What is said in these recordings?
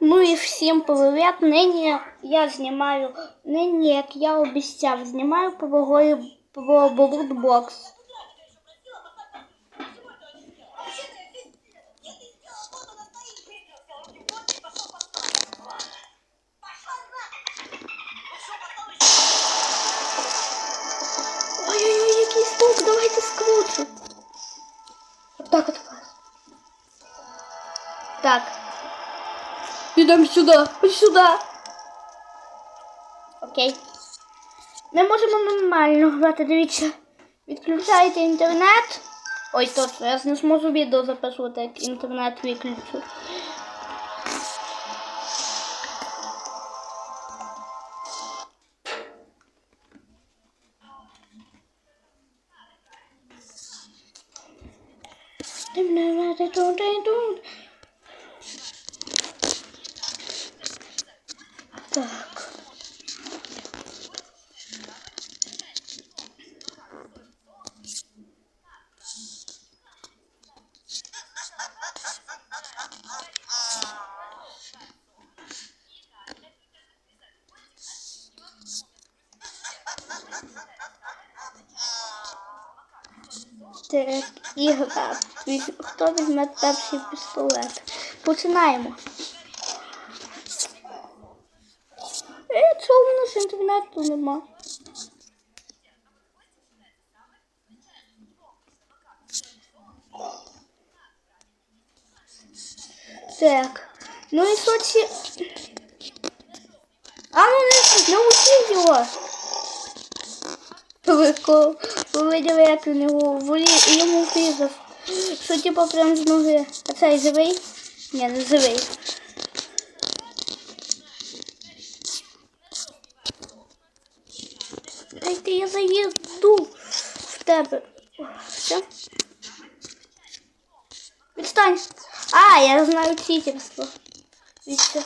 Ну і всім привіт. Нині я знімаю, нині, як я обіцяв, знімаю про Брутбокс. Ой-ой-ой, який звук, давайте скручу. Так от. Так. Підемо сюди, ось сюди. Окей. Ми можемо нормально грати, дивіться. Відключаєте інтернет. Ой, точно, я не зможу відео записувати, як інтернет виключу. Так. Так, ігра. Хто візьме перший пістолет? Починаємо. Е, чого в нас інтернету нема? Так. Ну і що ці... А ну не, не його. Велико. Ви виділи, як у нього волі і. Що типа прям з ноги. А цей живий? Ні, не живий. Дайте я заїду в тебе. Все? Відстань. А, я знаю читерство. Віце.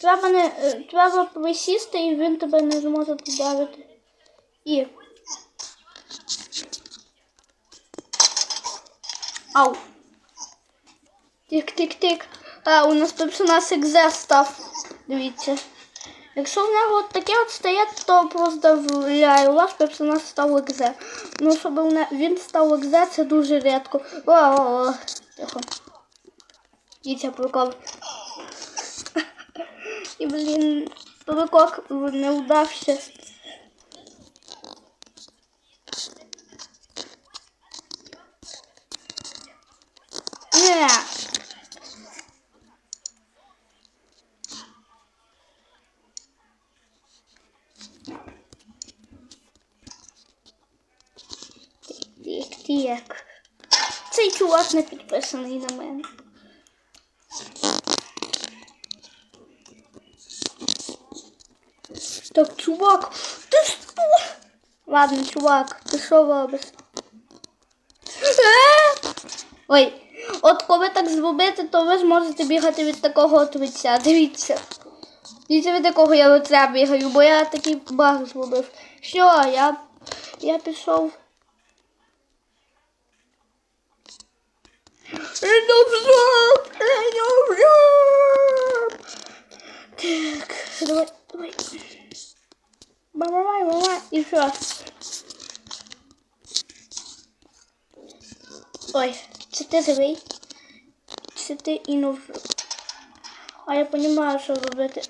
Треба не е, треба присісти і він тебе не зможе подавити. І. Ау. Тик-тик-тик. А, у нас персонаж екзе став. Дивіться. Якщо в нього таке от стоять, то просто у вас персонаж став екзе. Ну, щоб він став екзе, це дуже рідко. О, о, о. Тихо. Дивіться, прикол. І, блін, прикол не вдався. Не. Тик, тик. Цей чувак не підписаний на мене. Так, чувак, ти що? Ладно, чувак, ти що робиш? Е! Ой, от коли так зробити, то ви зможете бігати від такого от лиця. Дивіться. Дивіться, від якого я лиця бігаю, бо я такий баг зробив. Що, я, я пішов. Так, давай, давай. Бамамай, мамай, і що? Ой, живий? Це ти і ну. А я розумію, що робити.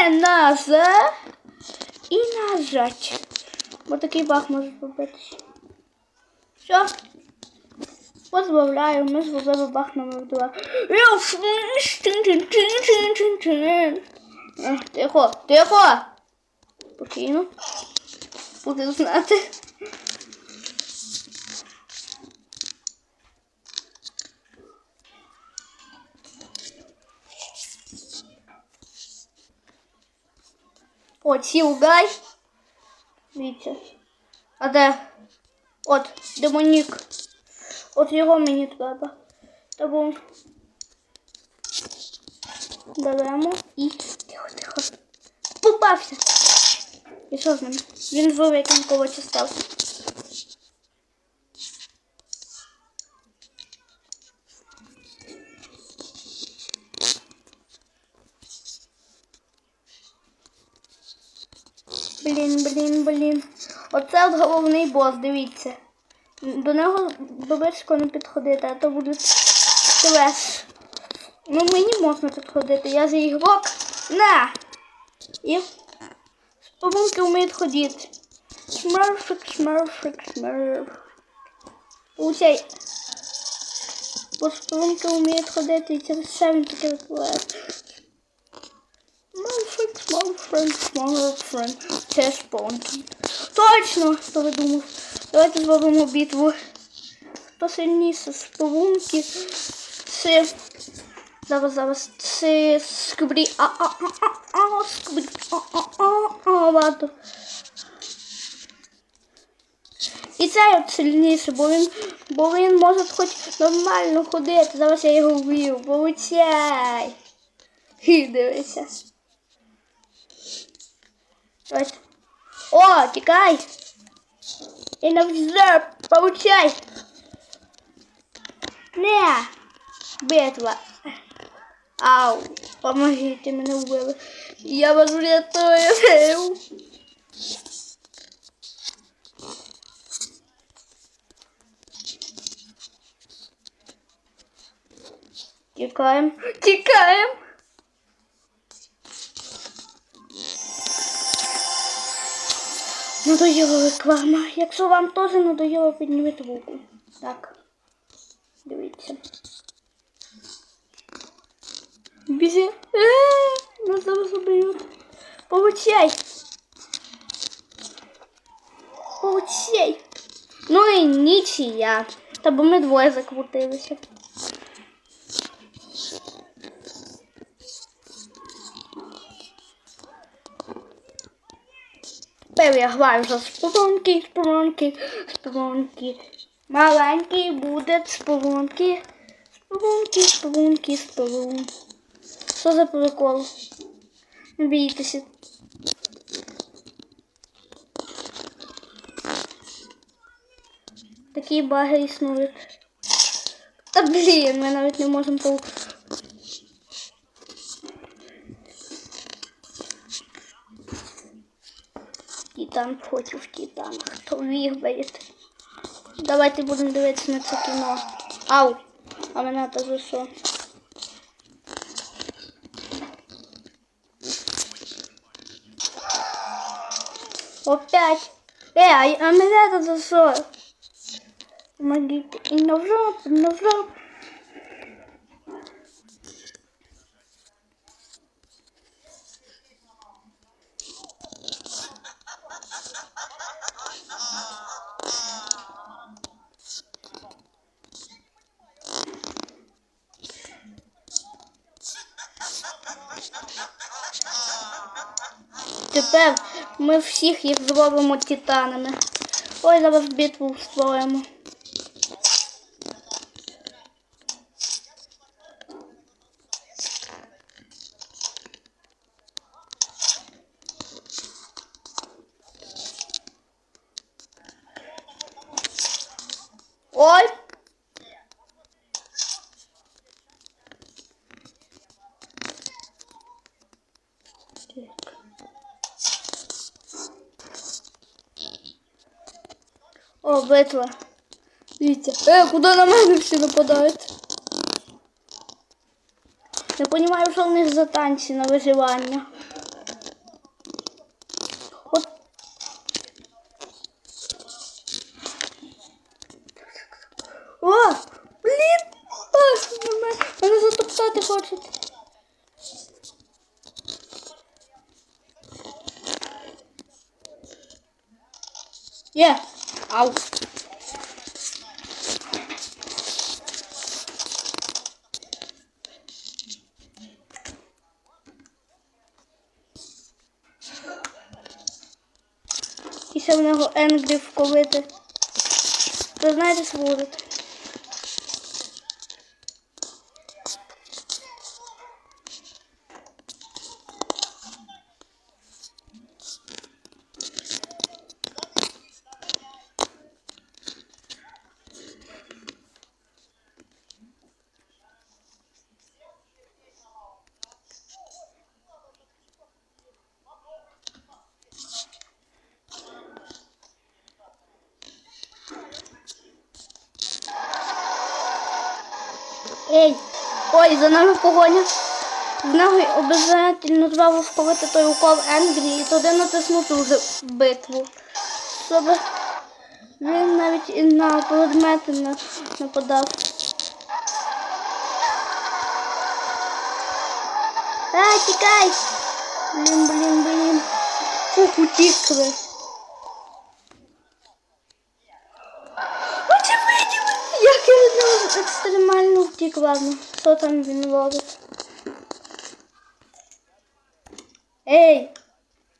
Е, назад! І нажать. Бо такий баг може робитися. Все. Позбавляю, ми зробили баг номер два. Я ж- Е, Тихо, тихо! Спокійно. Буду знати. О, Сілгай. Дивіться. А де? От, демонік. От його мені треба. Тому беремо і тихо, тихо. Попався. І що з ним? Він зловив, як він когось став. Блін, блін, блін. Оце от головний бос, дивіться. До нього близько не підходити, а то буде стрес. Ну мені можна підходити, я за ігрок. На! І споминки вміють ходити. Смерфик, смерфик, смерф. Получай. Бо споминки вміють ходити, і через все він таке випливає. Смерфик, смерфик, смерфик. Це спонки. Точно, хто ви думав. Давайте зробимо битву. Хто сильніше споминки? Це Зараз, зараз. Це скубрі. А, а, а, а, а, скубрі. А, а, а, а, ладно. І цей от сильніше, бо він, бо він може хоч нормально ходити. Зараз я його вб'ю. Получай. Хі, дивися. Ось. О, тікай. На взор. Получай. Не. Битва. Ау, помогите, мене вбили. Я вас врятую. Тікаємо. Тікаємо. Надоїла реклама. Якщо вам теж надоїло, підніміть руку. Так. Дивіться. Біжи. Е, Нас зараз уб'ють. Получай. Получай. Ну і нічия. Та бо ми двоє закрутилися. Тепер я граю за спорунки, спорунки, спорунки. Маленький буде спорунки. Спорунки, спорунки, спорунки. Що за прикол? Не бійтеся. Такі баги існують. Та блін, ми навіть не можемо по. Титан против Титана. Хто виграє? Давайте будемо дивитися на це кіно. Ау! А мене то за що? Опять. Э, а, а меня это за что? Помогите. И на в Тепер ми всіх їх зробимо титанами. Ой, зараз битву створимо. Ой! О, битва. Дивіться. Е, куди на мене всі нападають? Не розумію, що в них за танці на виживання. От. О! Блін! А, мене, мене затоптати хочуть. Ау! І ще в нього Енгрі вковити. Ви знаєте, що буде? Ой, за нами погоня. В нього обов'язково треба сховати той укол Енгрі і туди натиснути вже битву. Щоб він навіть і на предмети нападав. А, тікай! Блін, блін, блін. Фух, утікли. Ви це виділи? Як я від нього екстремально ладно. Що там він робить? Ей!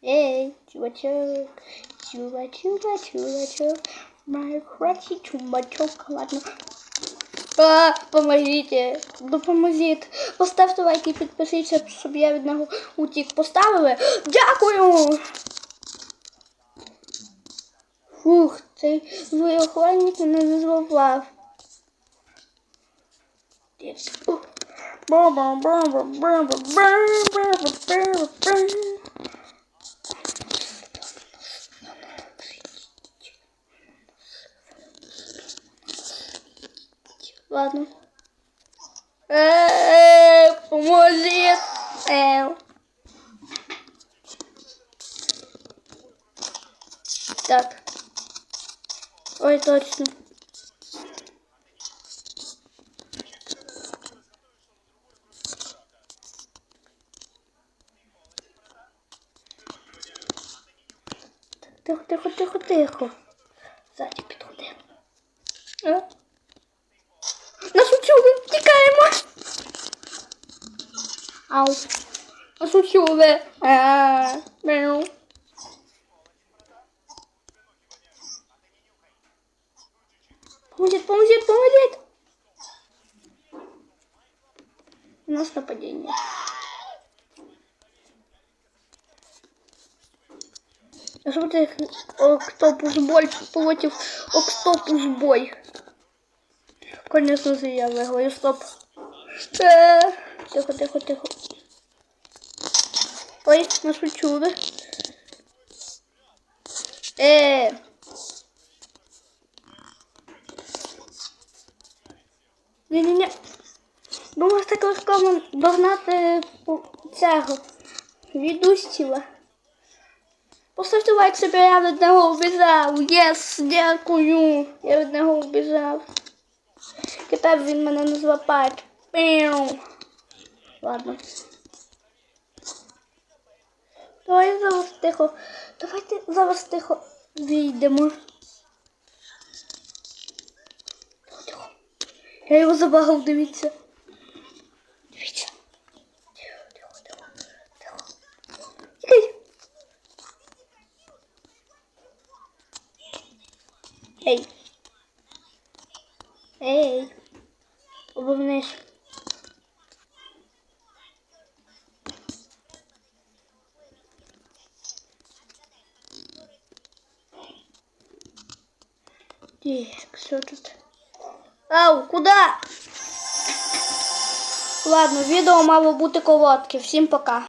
Ей, чувачок, чувачок, чувачок, мой хватит чувачок, ладно. А, помогите, допоможіть. Поставте лайк і підпишіться, щоб я від нього утік. Поставили? Дякую! Фух, цей злий охранник мене не зловав. Ладно. Э, поможи. Э. Так. Ой, точно. Тихо, тихо. Ззаді підходимо. А? Нас учули, тікаємо. Ау. Нас учули. Мяу. Поможет, поможет, поможет. У нас нападение. А что это октопус бой против октопус бой? Конечно же я выиграю, стоп. Э, Тихо, тихо, тихо. Ой, нас учули. Э. Ні-ні-ні. Думаю, так легко догнати по- цього відустіла. Поставте лайк, щоб я від нього убіжав. Єс, дякую. Я від нього убіжав. Тепер він мене не злапає. Піу. Ладно. Давай зараз тихо. Давайте зараз тихо вийдемо. Я його забагав. Дивіться. Ей. Ей. Обернись. Так, що тут? Ау, куда? Ладно, відео мало бути коротке. Всім пока.